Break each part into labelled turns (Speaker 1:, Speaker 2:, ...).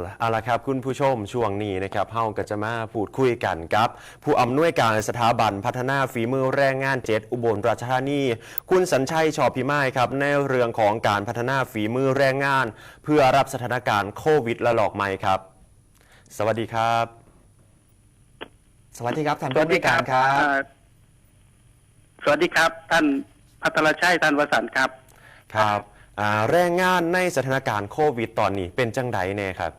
Speaker 1: เอาละเอาละครับ คุณผู้ชมช่วงนี้นะครับเฮาก็จะมาพูดคุยกันครับ ผู้อำนวยการสถาบันพัฒนาฝีมือแรงงานเจ็ดอุบลราชธานี คุณสัญชัยชอพิมายครับ ในเรื่องของการพัฒนาฝีมือแรงงาน เพื่อรับสถานการณ์โควิดระลอกใหม่ครับ สวัสดีครับ
Speaker 2: สวัสดีครับท่านผู้อำนวยการครับ
Speaker 3: เอ่อสวัสดีครับ ท่านพัทรชัยท่านวสันต์ครับ
Speaker 1: ครับอ่าแรงงานในสถานการณ์โควิดตอนนี้เป็นจังไดแน่ครับ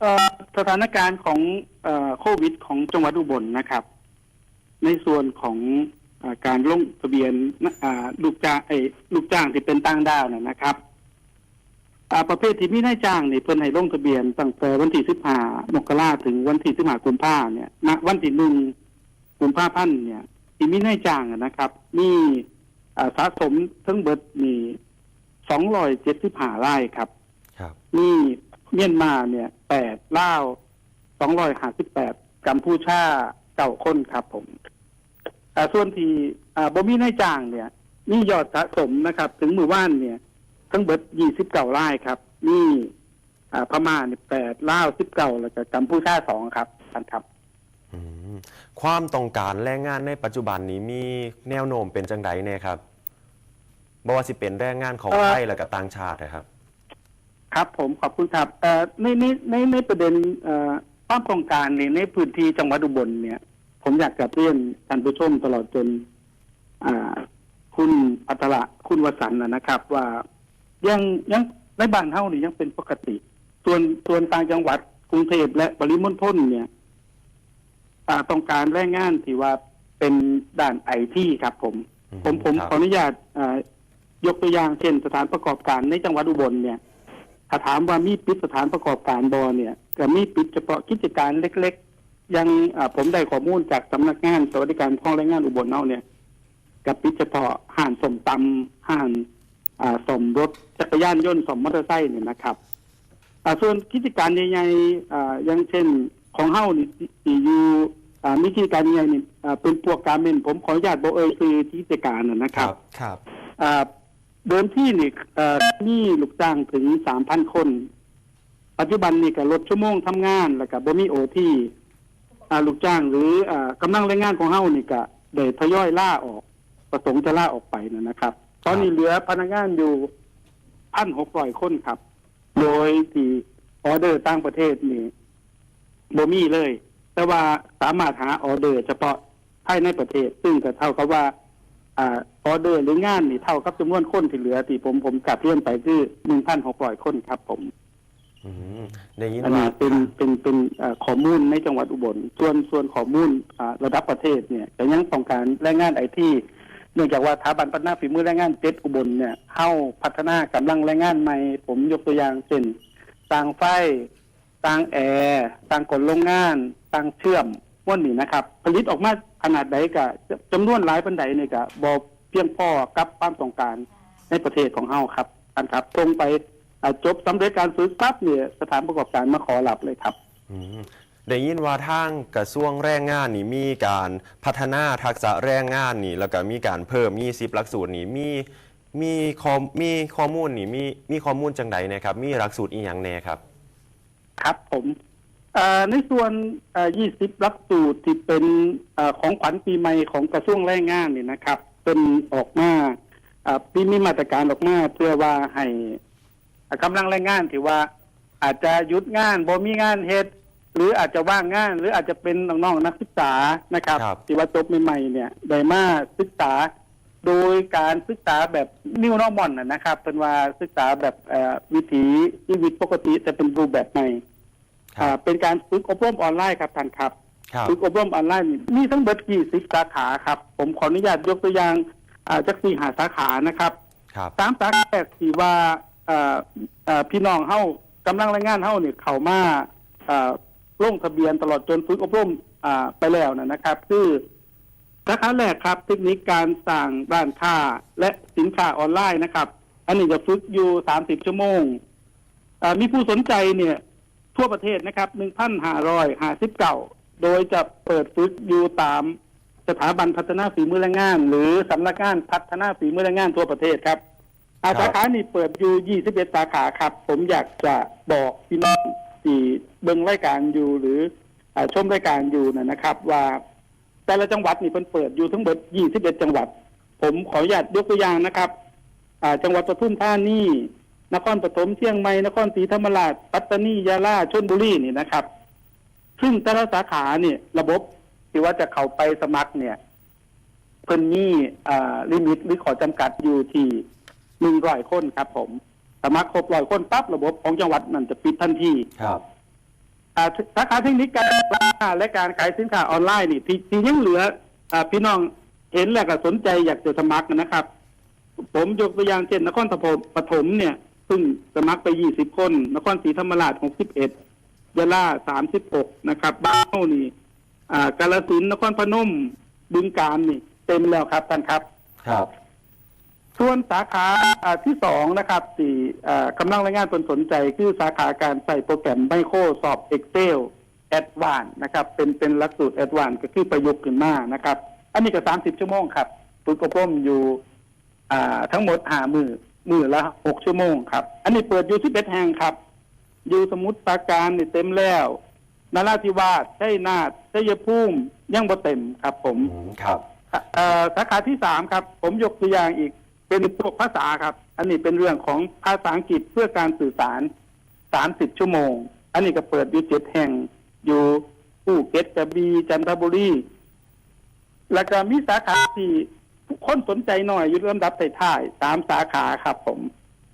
Speaker 3: เอ่อสถานการณ์ของเอ่อโควิดของจังหวัดอุบลนะครับ ในส่วนของเออการลงทะเบียนอ่าลูกจ้างไอ้ยลูกจ้างที่เป็นต่างด้าวนะนะครับอ่าประเภทที่มีนายจ้างนี่เพิ่นให้ลงทะเบียนตั้งแต่วันที่15มกราถึงวันที่15กุมภาเนี่ยณวันที่หนึ่งกุมภาพันธ์เนี่ยที่มีนายจ้างอะนะครับ มีอ่าสะสมทั้งเบิดมี275รายครับ
Speaker 1: ครับ
Speaker 3: นี่ เมียนมาเนี่ยแปดล่าวสองร้อยห้าสิบแปดกัมพูชาเก้าคนครับผมอ่ส่วนที่อ่าบ่มีนายจ้างเนี่ยนี่ยอดสะสมนะครับ ถึงมือว่านเนี่ย ทั้งเบิดยี่สิบเก้าไรายครับนี่พม่าเนี่ยแปดล่าวสิบเก้าแล้วก็กัมพูชาสองครับท่านครับ
Speaker 1: ความต้องการแรงงานในปัจจุบันนี้มีแนวโน้มเป็นจังไดแน่ครับบ่ว่าสิเป็นแรงงานของไทยและก็ต่างชาตินะครับ
Speaker 3: ครับผมขอบคุณครับเอ่อในในในในประเด็นเอ่อความต้องการในในพื้นที่จังหวัดอุบลเนี่ย ผมอยากจะเรียนท่านผู้ชมตลอดจนอ่าคุณอัตระคุณวสันต์นะนะครับ ว่ายังยังในบ้านเฮานี่ยังเป็นปกติ ส่วนส่วนต่างจังหวัดกรุงเทพและปริมณฑลเนี่ยอ่าต้องการแรงงานที่ว่าเป็นด้านไอทีครับ ผม
Speaker 1: อืม
Speaker 3: ผมผม
Speaker 1: ครับ
Speaker 3: ขออนุญาตอ่ายกตัวอย่างเช่นสถานประกอบการในจังหวัดอุบลเนี่ย ถ้าถามว่ามีปิดสถานประกอบการบอเนี่ยก็มีปิดเฉพาะกิจการเล็ก ๆ ยังอ่าผมได้ข้อมูลจากสำนักงานสวัสดิการของแรงงานอุบลเนาเนี่ยกับปิดเฉพาะห้างสมตำห้างอ่าสมรถจักรยานยนต์สมมอเตอร์ไซค์เนี่ยนะครับอ่าส่วนกิจการใหญ่ๆอ่าอย่างเช่นของเฮ้านี่ที่อยู่อ่ามีกิจการใหญ่ๆนี่อ่าเป็นพวกการเมนผมขออนุญาตบอกเอ่ยคือกิจการนะนะครับ
Speaker 2: ครับ
Speaker 3: อ่า เดิมที่นี่เอ่อมีลูกจ้างถึงสามพันคน ปัจจุบันนี่ก็ลดชั่วโมงทำงาน แล้วก็บ่มีโอที่ลูกจ้างหรืออ่ากำลังแรงงานของเฮานี่ก็ได้ทยอยล่าออก ประสงค์จะล่าออกไปนะนะครับ ตอนนี้เหลือพนักงานอยู่พันหกร้อยคนครับ โดยที่ออเดอร์ต่างประเทศนี่บ่มีเลย แต่ว่าสามารถหาออเดอร์ เฉพาะภายในประเทศ ซึ่งก็เท่ากับว่า อ่าออเดอร์หรืองานนี่เท่ากับจำนวนคนที่เหลือที่ผมผมกลับเรียนไปคือหนึ่งพันหกร้อยคนครับผม
Speaker 1: อืมได้ยิน
Speaker 3: อัน
Speaker 1: ว่า
Speaker 3: นี้เป็นเป็นเป็นอ่าข้อมูลในจังหวัดอุบล ส่วนส่วนข้อมูลอ่าระดับประเทศเนี่ยแต่ยังต้องการแรงงานไอทีเนื่องจากว่าสถาบันพัฒนาฝีมือแรงงานเจ็ดอุบลเนี่ยเข้าพัฒนากำลังแรงงานใหม่ ผมยกตัวอย่างเช่นสร้างไฟสร้างแอร์สร้างกลโรงงานสร้างเชื่อม ว่นนี่นะครับ ผลิตออกมาขนาดใดกะจำนวนหลายปันใดเนี่ยกะบอเพียงพอกับความต้องการในประเทศของเฮาครับอันครับตรงไปอ่าจบสำเร็จการฝึกปั๊บเนี่ยสถานประกอบการมาขอรับเลยครับ
Speaker 1: อืมได้ยินว่าทางกระทรวงแรงงานนี่มีการพัฒนาทักษะแรงงานนี่ แล้วก็มีการเพิ่มมีสิบหลักสูตรนี่มีมีข้อมีข้อมูลนี่มีมีข้อมูลจังใดนะครับ มีหลักสูตรอีหยังแน่ครับ
Speaker 3: ครับผมเอ่อ ในส่วนเอ่อ20หลักสูตรที่เป็นเอ่อของขวัญปีใหม่ของกระทรวงแรงงานเนี่ยนะครับเป็นออกมาเอ่อปีมีมาตรการออกมาเพื่อว่าให้อ่ากำลังแรงงานที่ว่าอาจจะหยุดงานบ่มีงานเฮ็ดหรืออาจจะว่างงาน หรืออาจจะเป็นน้องๆนักศึกษานะครับ
Speaker 1: ครับ
Speaker 3: ที่ว่าจบใหม่ๆเนี่ยได้มาศึกษา โดยการศึกษาแบบนิวนอมอนนะครับเป็นว่าศึกษาแบบเอ่อวิถีชีวิตปกติแต่เป็นรูปแบบใหม่
Speaker 1: ครั
Speaker 3: อ่า
Speaker 1: บ
Speaker 3: เป็นการฝึกอบรมออนไลน์ครับท่านครับ
Speaker 1: ครับ
Speaker 3: ฝึกอบรมออนไลน์นี่มีทั้งเบิดกี่สิบสาขาครับ ผมขออนุญาตยกตัวอย่างอ่าจากสี่หาสาขานะครับ
Speaker 1: ครับ
Speaker 3: สามสาขาแรกที่ว่าอ่าอ่าพี่น้องเฮากำลังแรงงานเฮาเนี่ยเข้ามาอ่าลงทะเบียนตลอดจนฝึกอบรมอ่าไปแล้วนะนะครับ คือสาขาแรกครับเทคนิคการสั่งร้านค้าและสินค้าออนไลน์นะครับ อันนี้จะฝึกอยู่สามสิบชั่วโมงอ่ามีผู้สนใจเนี่ย ทั่วประเทศนะครับ1,559โดยจะเปิดฝึกอยู่ตามสถาบันพัฒนาฝีมือแรงงาน หรือสำนักงานพัฒนาฝีมือแรงงานทั่วประเทศครับอาสาขานี่เปิดอยู่ 21 สาขาครับ ผมอยากจะบอกพี่น้องที่เบิ่งรายการอยู่หรืออชมรายการอยู่นะครับ ว่าแต่ละจังหวัดนี่เพิ่นเปิดอยู่ทั้งหมด 21 จังหวัด ผมขออนุญาตยกตัวอย่างนะครับจังหวัดปทุมธานี นครปฐมเชียงใหม่นครศรีธรรมราชปัตตานียะลาชลบุรีนี่นะครับ ซึ่งแต่ละสาขาเนี่ยระบบที่ว่าจะเข้าไปสมัครเนี่ย เพิ่นมีอ่าลิมิตหรือขอจำกัดอยู่ที่หนึ่งร้อยคนครับ ผม สมัครครบร้อยคนปั๊บระบบของจังหวัดนั่นจะปิดทันที
Speaker 2: ครับ
Speaker 3: อ่าสาขาเทคนิคการค้าและการขายสินค้าออนไลน์นี่ที่ที่ยังเหลืออ่าพี่น้องเห็นแล้วก็สนใจอยากจะสมัครนะครับ ผมยกตัวอย่างเช่นนครปฐมเนี่ย ซึ่งสมัครไป 20 คน นครศรีธรรมราช 61ยะลา 36 นะครับ บ้านเฮานี่อ่ากาลสินธุ์นครพนมบึงการนี่ เต็มแล้วครับท่านครับ
Speaker 2: ครับ
Speaker 3: ส่วนสาขาอ่าที่สองนะครับที่อ่ากำลังรายงานคนสนใจ คือสาขาการใส่โปรแกรมไมโครสอบ Excel Advanced นะครับ เป็นเป็นหลักสูตร Advanced ก็คือประยุกต์ขึ้นมานะครับ อันนี้ก็สามสิบชั่วโมงครับฝึกอบรมอยู่อ่าทั้งหมดหามือ มือละหกชั่วโมงครับ อันนี้เปิดอยู่ที่เบ็ดแห่งครับ อยู่สมุทรปราการนี่เต็มแล้วนาราธิวาสชัยนาทชัยภูมิยังบ่เต็มครับ ผม
Speaker 1: อืม
Speaker 2: ครับ
Speaker 3: เอ่อสาขาที่สามครับ ผมยกตัวอย่างอีกเป็นพวกภาษาครับ อันนี้เป็นเรื่องของภาษาอังกฤษเพื่อการสื่อสารสามสิบชั่วโมง อันนี้ก็เปิดอยู่เจ็ดแห่ง อยู่ภูเก็ตกระบี่จันทบุรี แล้วก็มีสาขาที่ คนสนใจหน่อยอยู่ลำดับท้ายๆสามสาขาครับ ผม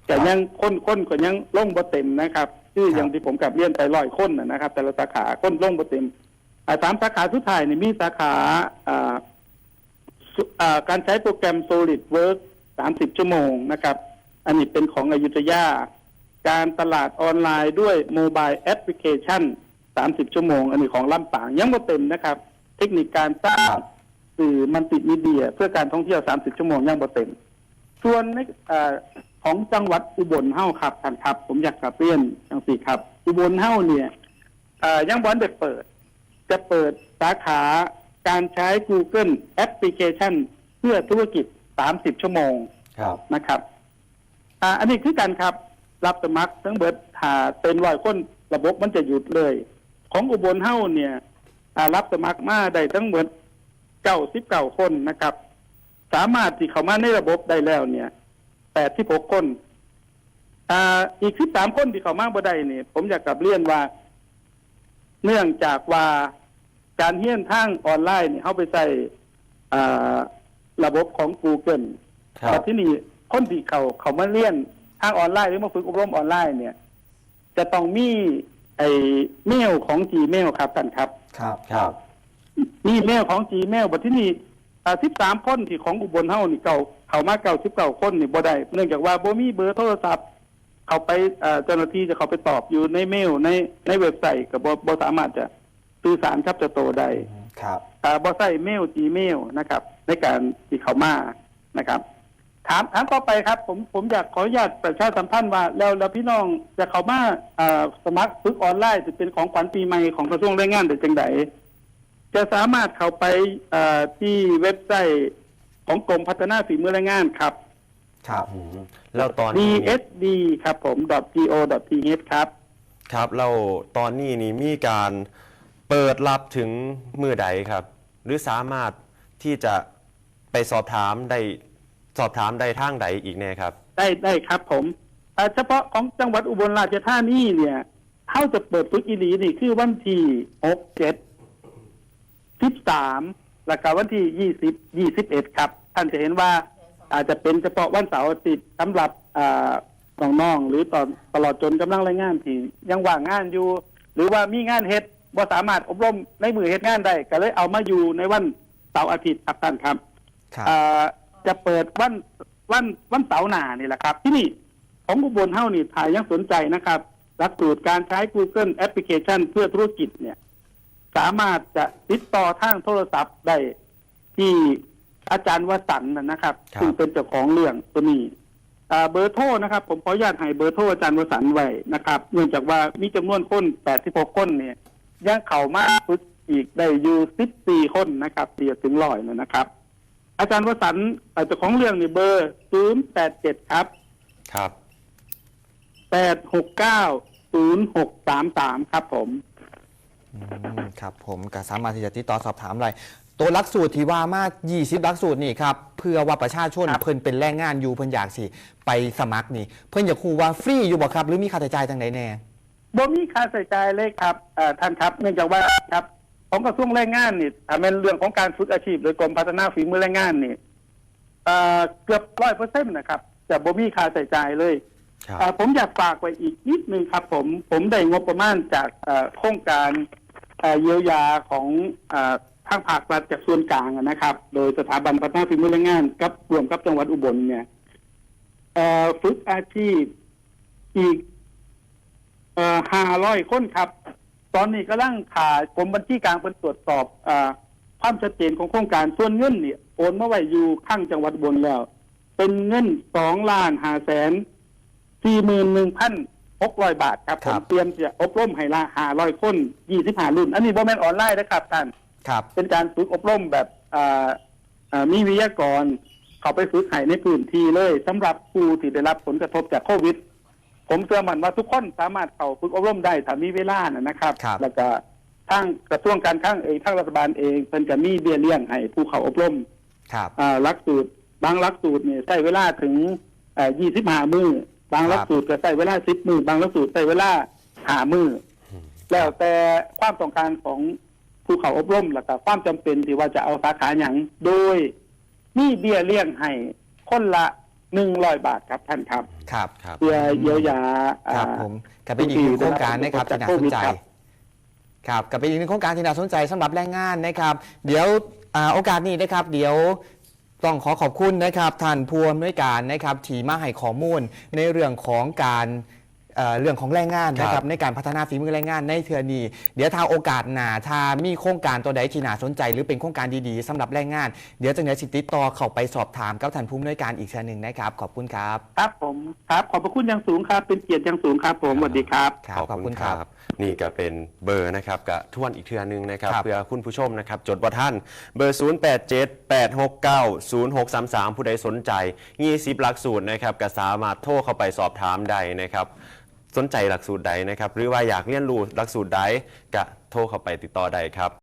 Speaker 3: แต่ยังคนคนก็ยังล่งบ่เต็มนะครับชื่อ
Speaker 2: ครับ
Speaker 3: อย่างที่ผมกับเรียนไปร้อยคนนะนะครับ แต่ละสาขาคนล่งบ่เต็มอ่าสามสาขาสุดท้ายนี่มีสาขาอ่าสุอ่าการใช้โปรแกรม SolidWorks 30ชั่วโมงนะครับ อันนี้เป็นของอยุธยา การตลาดออนไลน์ด้วยโมบายแอปพลิเคชัน30ชั่วโมง อันนี้ของลำปางยังไม่เต็มนะครับ เทคนิคการสร้าง สื่อมันติมีเดีย เพื่อการท่องเที่ยว 30 ชั่วโมงยังไม่เต็ม ส่วนในเอ่อของจังหวัดอุบลเฮ้าครับท่านครับ ผมอยากกลับเรียนจังสี่ครับ อุบลเฮ้าเนี่ยเอ่อยังบอนได้เปิด จะเปิดสาขาการใช้ Google แอปพลิเคชัน เพื่อธุรกิจ 30 ชั่วโมง
Speaker 2: ครับ
Speaker 3: นะครับอ่าอันนี้คือกันครับ รับสมัครทั้งเบิดหาเต็มร้อยคนระบบมันจะหยุดเลย ของอุบลเฮ้าเนี่ยอ่ารับสมัครมาได้ทั้งเบิด เก้าสิบเก้าคนนะครับ สามารถที่เข้ามาในระบบได้แล้วเนี่ยแปดที่หกคนอ่าอีกสิบสามคนที่เข้ามาบ่ได้เนี่ยผมอยากกลับเรียนว่า เนื่องจากว่าการเฮี้ยนทางออนไลน์เนี่ยเขาไปใส่อ่าระบบของ Google
Speaker 2: ครับ
Speaker 3: แต่ที่นี่คนที่เขาเขามาเรียนทางออนไลน์หรือมาฝึกอบรมออนไลน์เนี่ย จะต้องมีไอ้เมลของ Gmail ครับท่านครับ
Speaker 2: ครับครับ
Speaker 3: มีเมลของ Gmail บัดที่นี่สิบสามคนที่ของอุบลเฮานี่เก่าเขามาเก่าสิบเก่าคนนี่บ่ได้เนื่องจากว่าบ่มีเบอร์โทรศัพท์ เขาไปเอ่อเจ้าหน้าที่จะเขาไปตอบอยู่ในเมลในในเว็บไซต์ก็บ่บ่สามารถจะสื่อสารกับเจ้าตัวได้
Speaker 2: ครับ
Speaker 3: อ่าบอใส่เมล Gmail นะครับ ในการที่เขามานะครับ ถามถามต่อไปครับ ผมผมอยากขออนุญาตประชาสัมพันธ์ว่า แล้วแล้วพี่น้องจะเขามาอ่าสมัครฝึกออนไลน์จะเป็นของขวัญปีใหม่ของกระทรวงแรงงานหรือจังได จะสามารถเข้าไปอ่าที่เว็บไซต์ของกรมพัฒนาฝีมือแรงงานครับ
Speaker 2: ครับ
Speaker 1: อืมแล้วตอนนี้
Speaker 3: dsd ครับผม .go.th ครับ
Speaker 1: ครับเราตอนนี้นี่มีการเปิดรับถึงมือใดครับ หรือสามารถที่จะไปสอบถามได้สอบถามได้ทางใดอีกแน่ครับ
Speaker 3: ได้ได้ครับผมอ่าเฉพาะของจังหวัดอุบลราชธานีเนี่ยเขาจะเปิดฝึกอีหลีนี่คือวันที่หกเจ็ด สิบสามแล้วก็วันที่ยี่สิบยี่สิบเอ็ดครับ ท่านจะเห็นว่าอาจจะเป็นเฉพาะวันเสาร์อาทิตย์สำหรับอ่าน้องๆหรือตอนตลอดจนกำลังรายงานที่ยังว่างงานอยู่ หรือว่ามีงานเฮ็ดบ่สามารถอบรมในมือเฮ็ดงานได้ก็เลยเอามาอยู่ในวันเสาร์อาทิตย์ครับท่านครับ
Speaker 2: ครับ
Speaker 3: อ่าจะเปิดวันวันวันเสาร์หน้านี่แหละครับ ที่นี่ของอุบลเฮ้านี่ถ่ายยังสนใจนะครับหลักสูตรการใช้ Google Application เพื่อธุรกิจเนี่ย สามารถจะติดต่อทางโทรศัพท์ได้ที่อาจารย์วสันต์นะนะครับ
Speaker 1: ครับ
Speaker 3: ซึ่งเป็นเจ้าของเรื่องตัวนี้อ่าเบอร์โทรนะครับ ผมขออนุญาตให้เบอร์โทรอาจารย์วสันต์ไว้นะครับ เนื่องจากว่ามีจำนวนคน86คนเนี่ยยังเข้ามาฝึกอีกได้อยู่14คนนะครับเสียถึงร้อยนะครับ อาจารย์วสันต์เอ่อเจ้าของเรื่องนี่เบอร์087ครับ
Speaker 1: ครับ
Speaker 3: แปดหกเก้าศูนย์หกสามสามครับผม
Speaker 2: อืมครับผมก็สามารถที่จะติดต่อสอบถามอะไรตัวหลักสูตรที่ว่ามา20หลักสูตรนี่ครับเพื่อว่าประชาชน
Speaker 3: ครับ
Speaker 2: เพิ่นเป็นแรงงานอยู่เพิ่นอยากสิ ไปสมัครนี่ เพิ่นอยากคูว่าฟรีอยู่บ่ครับ หรือมีค่าใช้จ่ายทางใดแน่
Speaker 3: บ่มีค่าใช้จ่ายเลยครับเอ่อท่านครับ เนื่องจากว่าครับของกระทรวงแรงงานนี่ถ้าเป็นเรื่องของการฝึกอาชีพ โดยกรมพัฒนาฝีมือแรงงานนี่เอ่อเกือบร้อยเปอร์เซ็นต์นะครับจะบ่มีค่าใช้จ่ายเลย
Speaker 1: ครับ
Speaker 3: เอ่อผมอยากฝากไว้อีกนิดนึงครับ ผมผมได้งบประมาณจากเอ่อโครงการ เยียวยาของทางภาครัฐจากส่วนกลางนะครับ โดยสถาบันพัฒนาฝีมือแรงงานกับรวมกับจังหวัดอุบลเนี่ยฝึกอาชีพอีกห้าร้อยคนครับ ตอนนี้กำลังถ่ายกรมบัญชีกลางเป็นตรวจสอบอความชัดเจนของโครงการส่วนเงินเนี่ยโอนมาไว้อยู่ข้างจังหวัดบนแล้ว เป็นเงินสองล้านห้าแสนสี่หมื่นหนึ่งพัน หกร้อยบาทครับ
Speaker 2: ค
Speaker 3: ผ
Speaker 2: รั
Speaker 3: ม
Speaker 2: บ
Speaker 3: เตรียมจะอบรมให้ละห้าร้อยคนยี่สิบห้ารุ่น อันนี้โมเมนออนไลน์นะครับท่าน
Speaker 2: ครับ
Speaker 3: เป็นการฝึกอบรมแบบอ่าอ่ามีวิทยากร เขาไปฝึกให้ในพื้นที่เลยสำหรับผู้ที่ได้รับผลกระทบจากโควิด ผมเชื่อมั่นว่าทุกคนสามารถเข้าฝึกอบรมได้ถ้ามีเวลานะนะครับ
Speaker 2: ครับ
Speaker 3: แล้วก็ทางกระทรวงการคลังเองทางรัฐบาลเองเป็นจะมีเบี้ยเลี้ยงให้ผู้เข้าอบรม
Speaker 2: ครับ
Speaker 3: อ่าหลักสูตรบางหลักสูตรเนี่ยใช้เวลาถึงเอ่อ25 มือ บางหลักสูตรก็ใช้เวลา10มือบางหลักสูตรใช้เวลาหามือแล้วแต่ความต้องการของผู้เข้าอบรมแล้วก็ความจำเป็นที่ว่าจะเอาสาขาอย่างโดยมีเบี้ยเลี้ยงให้คนละ100บาทครับท่านครับ
Speaker 2: ครับ
Speaker 1: ครับ
Speaker 3: เพื่อเยียวยา
Speaker 2: ครับ
Speaker 3: อ่า
Speaker 2: ผมกับเป็นอีกหนึ่งโครงการนะครับที่น่าสนใจ
Speaker 3: ครับ
Speaker 2: ครับกับเป็นอีกหนึ่งโครงการที่น่าสนใจสำหรับแรงงานนะครับ เดี๋ยวอ่าโอกาสนี้นะครับ เดี๋ยว ต้องขอขอบคุณนะครับท่านพวมด้วยการนะครับที่มาให้ข้อมูลในเรื่องของการ เอ่อเรื่องของแรงงานนะค
Speaker 1: ครั
Speaker 2: รับบในการพัฒนาฝีมือแรงงานในเทือนี้เดี๋ยวทางโอกาสหน้าถ้ามีโครงการตัวใดที่น่าสนใจ หรือเป็นโครงการดีๆสำหรับแรงงาน เดี๋ยวจะเนสิติดต่อเข้าไปสอบถามกับท่านผู้อำนวยการอีกเทือหนึ่งนะครับขอบคุณครับ
Speaker 3: ครับผมครับ ขอบพระคุณอย่างสูงครับ เป็นเกียรติอย่างสูงครับ ผมสวัสดีครับ
Speaker 2: ครับขอบคุณครับ
Speaker 1: นี่ก็เป็นเบอร์นะครับกับทวนอีกเทือนึงนะครับ
Speaker 2: ครับ
Speaker 1: เพื่อคุณผู้ชมนะครับ จดว่าท่านเบอร์ 0878690633 ผู้ใดสนใจ 20 หลักสูตรนะครับก็สามารถโทรเข้าไปสอบถามได้นะครับ สนใจหลักสูตรใดนะครับ หรือว่าอยากเรียนรู้หลักสูตรใดก็โทรเข้าไปติดต่อได้ครับ